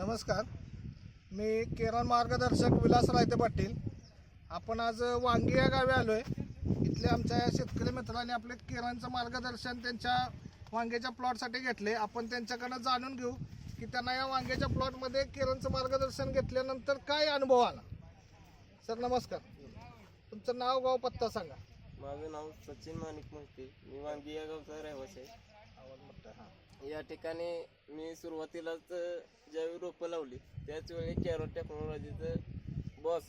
नमस्कार. मी केरळ मार्गदर्शक विलास रायते पाटील. आपण आज वांगी या गावी आलो आहे इथले आमच्या शेतकरी मित्रांनी आपले केरळचं मार्गदर्शन त्यांच्या वांग्याच्या प्लॉटसाठी घेतले. आपण त्यांच्याकडनं जाणून घेऊ की त्यांना या वांग्याच्या प्लॉटमध्ये केरळचं मार्गदर्शन घेतल्यानंतर काय अनुभव आला? सर नमस्कार. तुमचं नाव गाव पत्ता सांगा. माझं नाव सचिन माणिक मोहिते. मी वांगी या गावचा रहिवासी आहे. या ठिकाणी मी सुरुवातीलाच ज्यावेळी रोपं लावली त्याचवेळी कॅरोट कॅरो टेक्नॉलॉजीचं बॉस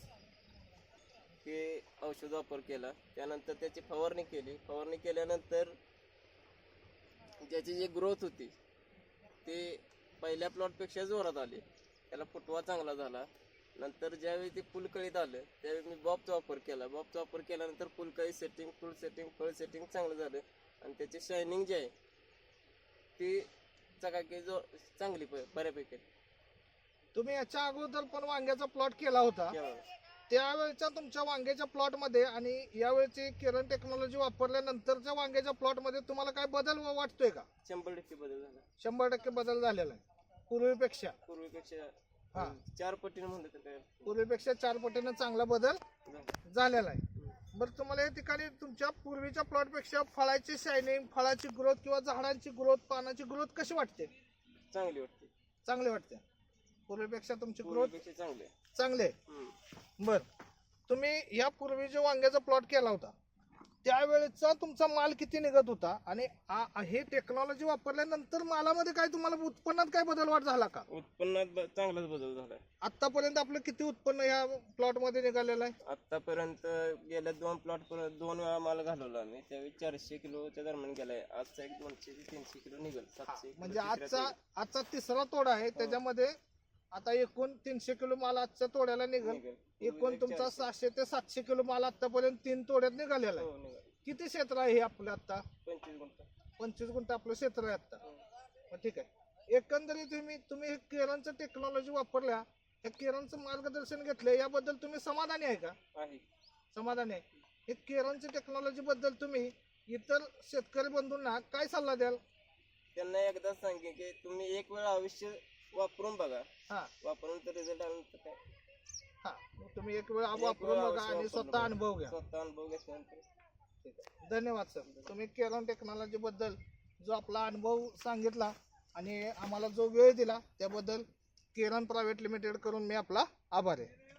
हे औषध वापर केला. त्यानंतर त्याची फवारणी केली. फवारणी केल्यानंतर त्याची जी ग्रोथ होती ते पहिल्या प्लॉटपेक्षा जोरात आली. त्याला फुटवा चांगला झाला. नंतर ज्यावेळी ते फुलकळीत आलं त्यावेळी मी बॉबचा वापर केला. बॉबचा वापर केल्यानंतर फुलकळी सेटिंग फुल सेटिंग फळ सेटिंग चांगलं झालं. आणि त्याची शायनिंग जी आहे ती चकाकी जो चांगली प- बऱ्यापैकी. तुम्ही याच्या अगोदर पण वांग्याचा प्लॉट केला होता केव्हा? त्यावेळच्या तुमच्या वांग्याच्या प्लॉटमध्ये आणि यावेळची किरण टेक्नॉलॉजी वापरल्यानंतरच्या वांग्याच्या प्लॉटमध्ये तुम्हाला काय बदल वा- वाटतोय का शंभर टक्के बदल झाला शंभर टक्के बदल झालेला आहे पूर्वीपेक्षा पूर्वीपेक्षा हा. चार पटीने म्हणलं तर काय पूर्वीपेक्षा चार पटीनं चांगला बदल झालं. झालेला आहे बरं तुम्हाला या ठिकाणी तुमच्या पूर्वीच्या प्लॉटपेक्षा फळाची शायनिंग फळाची ग्रोथ किंवा झाडांची ग्रोथ पानाची ग्रोथ कशी वाटते चांगली वाटते चांगली वाटते पूर्वीपेक्षा तुमची ग्रोथ पूर्वीपेक्षा चांगली आहे. चांगली आहे हम्म. बर तुम्ही या पूर्वी जो वांग्याचा प्लॉट केला होता त्यावेळेचा तुमचा माल किती निघत होता? आणि आ- आ- हे टेक्नॉलॉजी वापरल्यानंतर मालामध्ये काय तुम्हाला उत्पन्नात काय बदल वाट झाला का? उत्पन्नात ब- चांगलाच बदल झालाय. आतापर्यंत आपलं किती उत्पन्न या प्लॉटमध्ये निघालेलं आहे? आतापर्यंत गेल्या दोन प्लॉट दोन वेळा माल घालवला आम्ही. त्यावेळी चारशे किलोच्या दरम्यान गेलाय. आजचा एक दोनशे ते तीनशे किलो निघेल. सातशे किलो म्हणजे तिसऱ्या आजचा आजचा तिसरा तोडा आहे. त्याच्यामध्ये आता एकूण तीनशे किलो माल आजच्या तोड्याला निघेल. एकूण तुमचा सहाशे ते सातशे किलो माल आतापर्यंत तीन तोड्यात निघालेला आहे. हो. किती क्षेत्र आहे हे आपलं आता पंचवीस गुंठ. पंचवीस गुंठ आपलं क्षेत्र आहे आता मग ठीक आहे. एकंदरीत तुम्ही तुम्ही हे टेक्नॉलॉजी वापरल्या या केरळचं मार्गदर्शन घेतलं याबद्दल तुम्ही समाधानी आहे का? आहे. समाधानी आहे. हे केरळच्या टेक्नॉलॉजी बद्दल तुम्ही इतर शेतकरी बंधूंना काय सल्ला द्याल? त्यांना एकदा सांगेन की तुम्ही एक वेळ आयुष्य वापरून बघा. हा. वापरून तर रिझल्ट आल्यानंतर काय? हा. मग तुम्ही एक वेळ एक वापरून वेळ बघा अवश्य आणि वापरून स्वतः बघा. अनुभव घ्या. स्वतः अनुभव घेतल्यानंतर. ठीक आहे. धन्यवाद सर. तुम्ही केरळ टेक्नॉलॉजी बद्दल जो आपला अनुभव सांगितला आणि आम्हाला जो वेळ दिला त्याबद्दल केरळ प्रायव्हेट लिमिटेड करून मी आपला आभार आहे.